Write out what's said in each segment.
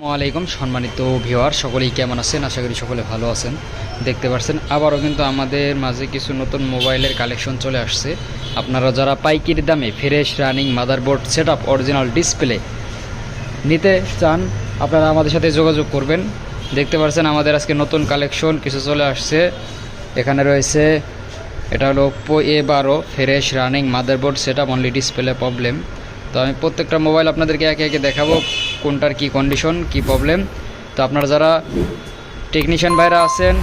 আসসালামাইকুম সম্মানিত ভিওয়ার সকলেই কেমন আছেন? আশা করি সকলে ভালো আছেন। দেখতে পাচ্ছেন আবারও কিন্তু আমাদের মাঝে কিছু নতুন মোবাইলের কালেকশন চলে আসছে। আপনারা যারা পাইকিরি দামে fresh running motherboard set up original display নিতে চান, আপনারা আমাদের সাথে যোগাযোগ করবেন। দেখতে পাচ্ছেন আমাদের আজকে নতুন কালেকশন কিছু চলে আসছে। এখানে রয়েছে, এটা হলো ওপ্পো এ বারো, fresh running motherboard set up only display problem তো আমি প্রত্যেকটা মোবাইল আপনাদেরকে একে একে দেখাবো। কোনটার কি কন্ডিশন কি প্রবলেম তো আপনারা যারা টেকনিশিয়ান ভাইরা আছেন,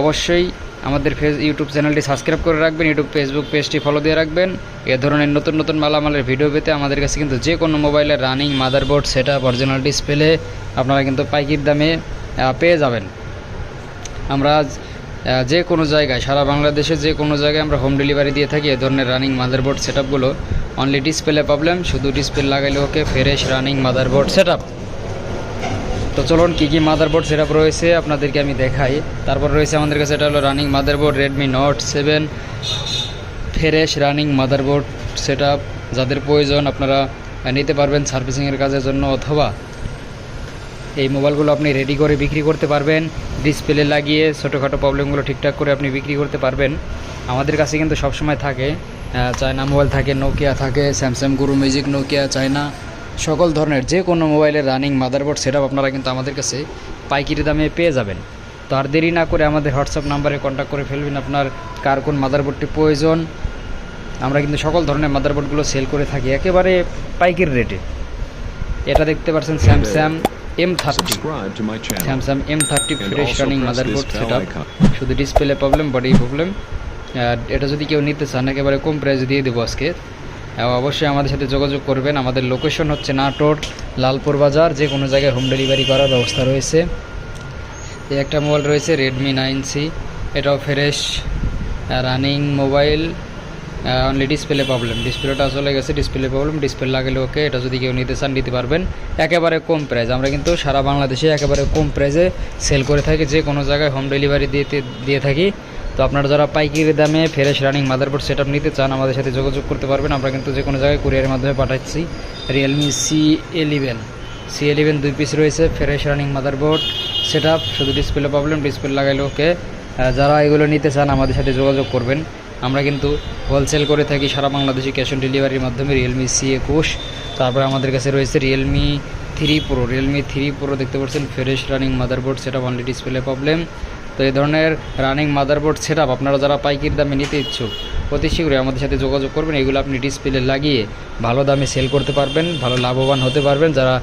অবশ্যই আমাদের ফেস ইউটিউব চ্যানেলটি সাবস্ক্রাইব করে রাখবেন ইউটিউব ফেসবুক পেজটি ফলো দিয়ে রাখবেন। এ ধরনের নতুন নতুন মালামালের ভিডিও পেতে আমাদের কাছে কিন্তু যে কোনো মোবাইলের running motherboard set up original display আপনারা কিন্তু পাইকির দামে পেয়ে যাবেন। আমরা যে কোনো জায়গায়, সারা বাংলাদেশে যে কোনো জায়গায় আমরা হোম ডেলিভারি দিয়ে থাকি, এ ধরনের রানিং মাদারবোর্ড সেট আপগুলো অনলি ডিসপ্লে প্রবলেম শুধু ডিসপ্লে লাগাইলে okay fresh running motherboard set তো চলুন কী কী মাদারবোর্ড সেট রয়েছে আপনাদেরকে আমি দেখাই। তারপর রয়েছে আমাদের কাছে এটা হলো running motherboard Redmi Note seven fresh running motherboard set যাদের প্রয়োজন আপনারা নিতে পারবেন সার্ভিসিংয়ের কাজের জন্য, অথবা এই মোবাইলগুলো আপনি রেডি করে বিক্রি করতে পারবেন। ডিসপ্লে লাগিয়ে ছোটোখাটো প্রবলেমগুলো ঠিকঠাক করে আপনি বিক্রি করতে পারবেন। আমাদের কাছে কিন্তু সবসময় থাকে চায়না মোবাইল থাকে নোকিয়া থাকে Samsung Guru music Nokia China সকল ধরনের যে কোনো মোবাইলের রানিং মাদারবোর্ড সেটআপ আপনারা কিন্তু আমাদের কাছে পাইকারি দামে পেয়ে যাবেন। তো আর দেরি না করে আমাদের হোয়াটসঅ্যাপ নাম্বারে কন্ট্যাক্ট করে ফেলবেন আপনার কার কোন মাদারবোর্ডটি প্রয়োজন। আমরা কিন্তু সকল ধরনের মাদারবোর্ডগুলো সেল করে থাকি একেবারে পাইকারি রেটে এটা দেখতে পাচ্ছেন Samsung M thirty. Samsung M thirty fresh running motherboard set. শুধু ডিসপ্লে প্রবলেম বডি প্রবলেম এটা যদি কেউ নিতে চান, একেবারে কম প্রাইসে দিয়ে দেবো আজকে। অবশ্যই আমাদের সাথে যোগাযোগ করবেন। আমাদের লোকেশন হচ্ছে নাটোর লালপুর বাজার, যে কোনো জায়গায় হোম ডেলিভারি করার ব্যবস্থা রয়েছে। এই একটা মোবাইল রয়েছে রেডমি নাইন সি এটাও fresh running mobile only display problem ডিসপ্লেটা চলে গেছে ডিসপ্লে প্রবলেম ডিসপ্লে লাগালে ওকে এটা যদি কেউ নিতে চান, নিতে পারবেন। একেবারে কম প্রাইস আমরা কিন্তু সারা বাংলাদেশে একেবারে কম প্রাইসে সেল করে থাকি, যে কোনো জায়গায় হোম ডেলিভারি দিতে, দিয়ে থাকি। তো আপনারা যারা পাইকারি দামে ফ্রেশ রানিং মাদারবোর্ড সেট নিতে চান, আমাদের সাথে যোগাযোগ করতে পারবেন। আমরা কিন্তু যে কোনো জায়গায় কুরিয়ারের মাধ্যমে পাঠাচ্ছি। Realme C eleven C eleven দুই পিস রয়েছে ফ্রেশ রানিং মাদারবোর্ড সেট শুধু ডিসপ্লে প্রবলেম ডিসপ্লে লাগাইলে ওকে যারা এগুলো নিতে চান, আমাদের সাথে যোগাযোগ করবেন। আমরা কিন্তু হোলসেল করে থাকি সারা বাংলাদেশে ক্যাশ অন ডেলিভারির মাধ্যমে রিয়েলমি সি একুশ। তারপরে আমাদের কাছে রয়েছে Realme three pro Realme three pro দেখতে পাচ্ছেন ফ্রেশ রানিং মাদারবোর্ড সেটা অনলি ডিসপ্লে প্রবলেম তো এই ধরনের রানিং মাদারবোর্ড সেট আপনারা যারা পাইকারি দামে নিতে ইচ্ছুক, অতি শীঘ্রই আমাদের সাথে যোগাযোগ করবেন। এগুলো আপনি ডিসপ্লে লাগিয়ে ভালো দামে সেল করতে পারবেন, ভালো লাভবান হতে পারবেন। যারা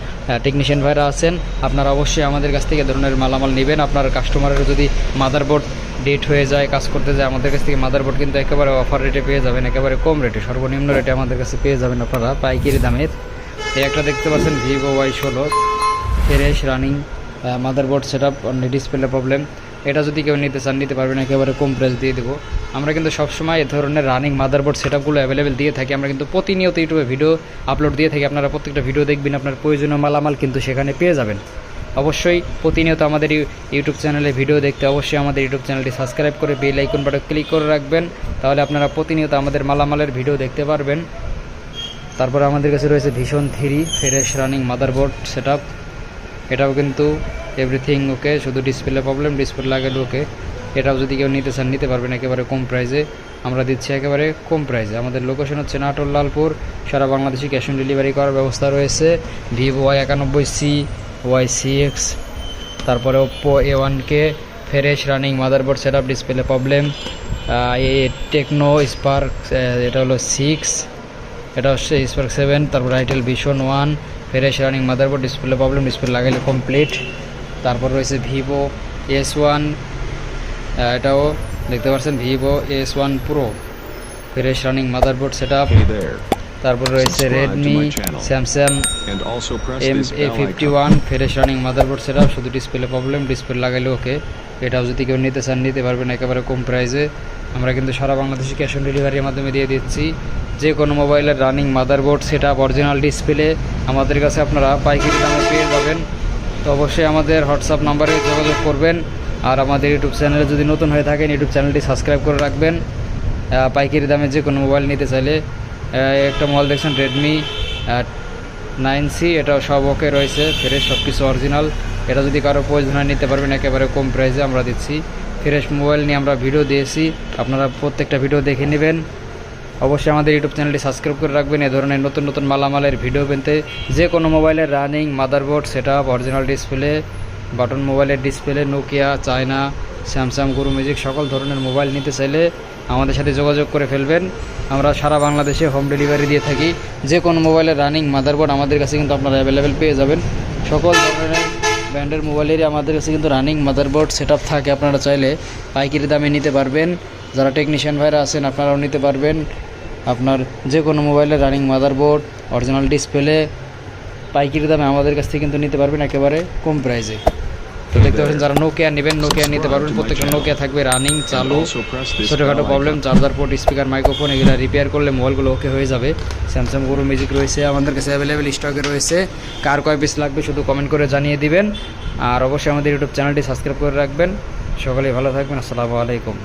টেকনিশিয়ান ভাইরা আছেন, আপনারা অবশ্যই আমাদের কাছ থেকে ধরনের মালামাল নেবেন। আপনার কাস্টমারের যদি মাদারবোর্ড ডেট হয়ে যায়, কাজ করতে যায়, আমাদের কাছ থেকে মাদারবোর্ড কিন্তু একেবারে অফার রেটে পেয়ে যাবেন, একেবারে কম রেটে সর্বনিম্ন রেটে আমাদের কাছে পেয়ে যাবেন আপনারা পাইকারি দামের। এই একটা দেখতে পাচ্ছেন ভিভো ওয়াই ষোলো fresh running motherboard set up display problem এটা যদি কেউ নিতে চান, নিতে পারবেন, একেবারে কম প্রাইস দিয়ে দেবো। আমরা কিন্তু সবসময় এ ধরনের রানিং মাদারবোর্ড সেট আপগুলো অ্যাভেলেবেল দিয়ে থাকি। আমরা কিন্তু প্রতিনিয়ত ইউটিউবে ভিডিও আপলোড দিয়ে থাকি। আপনারা প্রত্যেকটা ভিডিও দেখবেন, আপনার প্রয়োজনীয় মালামাল কিন্তু সেখানে পেয়ে যাবেন। অবশ্যই প্রতিনিয়ত আমাদের ইউটিউব চ্যানেলে ভিডিও দেখতে অবশ্যই আমাদের ইউটিউব চ্যানেলটি সাবস্ক্রাইব করে বেল আইকন বাটন ক্লিক করে রাখবেন। তাহলে আপনারা প্রতিনিয়ত আমাদের মালামালের ভিডিও দেখতে পারবেন। তারপরে আমাদের কাছে রয়েছে ভীষণ three fresh running motherboard set এটাও কিন্তু এভরিথিং ওকে শুধু ডিসপ্লে প্রবলেম ডিসপ্লে লাগালে ওকে এটাও যদি কেউ নিতে চান, নিতে পারবেন একেবারে কম প্রাইসে আমরা দিচ্ছি একেবারে কম প্রাইসে আমাদের লোকেশন হচ্ছে নাটোর, লালপুর। সারা বাংলাদেশে ক্যাশ অন ডেলিভারি করার ব্যবস্থা রয়েছে। ভিভো ওয়াই একানব্বই সি ওয়াই সি এক্স তারপরে Oppo A one K fresh running motherboard set up display problem A Tecno Spark এটা হলো সিক্স এটা হচ্ছে স্পার্ক সেভেন তারপর Itel Vision one fresh running motherboard display problem display লাগাইলে complete তারপর রয়েছে Vivo S one এটাও দেখতে পাচ্ছেন Vivo S one Pro fresh running motherboard set there. তারপর রয়েছে Redmi Samsung M A fifty one fresh running motherboard set up শুধু display problem display লাগাইলে ওকে এটাও যদি কেউ নিতে চান, নিতে পারবেন একেবারে কম প্রাইসে আমরা কিন্তু সারা বাংলাদেশে ক্যাশ অন ডেলিভারির মাধ্যমে দিয়ে দিচ্ছি। যে কোনো মোবাইলের রানিং মাদারবোর্ড সেটা অরিজিনাল ডিসপ্লে আমাদের কাছে আপনারা পাইকারি দামে পেয়ে যাবেন। তো অবশ্যই আমাদের হোয়াটসঅ্যাপ নাম্বারে যোগাযোগ করবেন। আর আমাদের ইউটিউব চ্যানেলে যদি নতুন হয়ে থাকেন ইউটিউব চ্যানেলটি সাবস্ক্রাইব করে রাখবেন। পাইকারি দামে যে কোনো মোবাইল নিতে চাইলে একটা মোবাইল দেখছেন রেডমি নাইন সি এটাও সব ওকে রয়েছে ফ্রেশ সব কিছু অরিজিনাল এটা যদি কারও প্রয়োজন হয়, নিতে পারবেন। একেবারে কম প্রাইসে আমরা দিচ্ছি। ফ্রেশ মোবাইল নিয়ে আমরা ভিডিও দিয়েছি। আপনারা প্রত্যেকটা ভিডিও দেখে নেবেন। অবশ্যই আমাদের ইউটিউব চ্যানেলটি সাবস্ক্রাইব করে রাখবেন। এ ধরনের নতুন নতুন মালামালের ভিডিও পেতে যে কোনো মোবাইলের running motherboard set up original display button মোবাইলের display Nokia China Samsung Guru music সকল ধরনের মোবাইল নিতে চাইলে আমাদের সাথে যোগাযোগ করে ফেলবেন। আমরা সারা বাংলাদেশে হোম ডেলিভারি দিয়ে থাকি। যে কোনো মোবাইলের রানিং মাদারবোর্ড আমাদের কাছে কিন্তু আপনারা অ্যাভেলেবেল পেয়ে যাবেন। সকল ধরনের ব্র্যান্ডের মোবাইলেরই আমাদের কাছে কিন্তু রানিং মাদারবোর্ড সেট থাকে। আপনারা চাইলে পাইকারি দামে নিতে পারবেন। যারা টেকনিশিয়ান ভাইরা আছেন, আপনারাও নিতে পারবেন। আপনার যে কোনো মোবাইলের রানিং মাদারবোর্ড অরিজিনাল ডিসপ্লে পাইকারি দামে আমাদের কাছ থেকে কিন্তু নিতে পারবেন একেবারে কম প্রাইসে দেখতে পাচ্ছেন যারা নোকিয়া নেবেন নোকিয়া নিতে পারবেন। প্রত্যেকটা নোকিয়া থাকবে রানিং চালু, ছোটোখাটো problem charger port speaker microphone এগুলো রিপেয়ার করলে মোবাইলগুলো ওকে হয়ে যাবে। স্যামসাং গুরু মিউজিক রয়েছে, আমাদের কাছে অ্যাভেলেবেল স্টকে রয়েছে। কার কয় পিস লাগবে শুধু কমেন্ট করে জানিয়ে দিবেন। আর অবশ্যই আমাদের ইউটিউব চ্যানেলটি সাবস্ক্রাইব করে রাখবেন। সকলেই ভালো থাকবেন, আসসালামু আলাইকুম।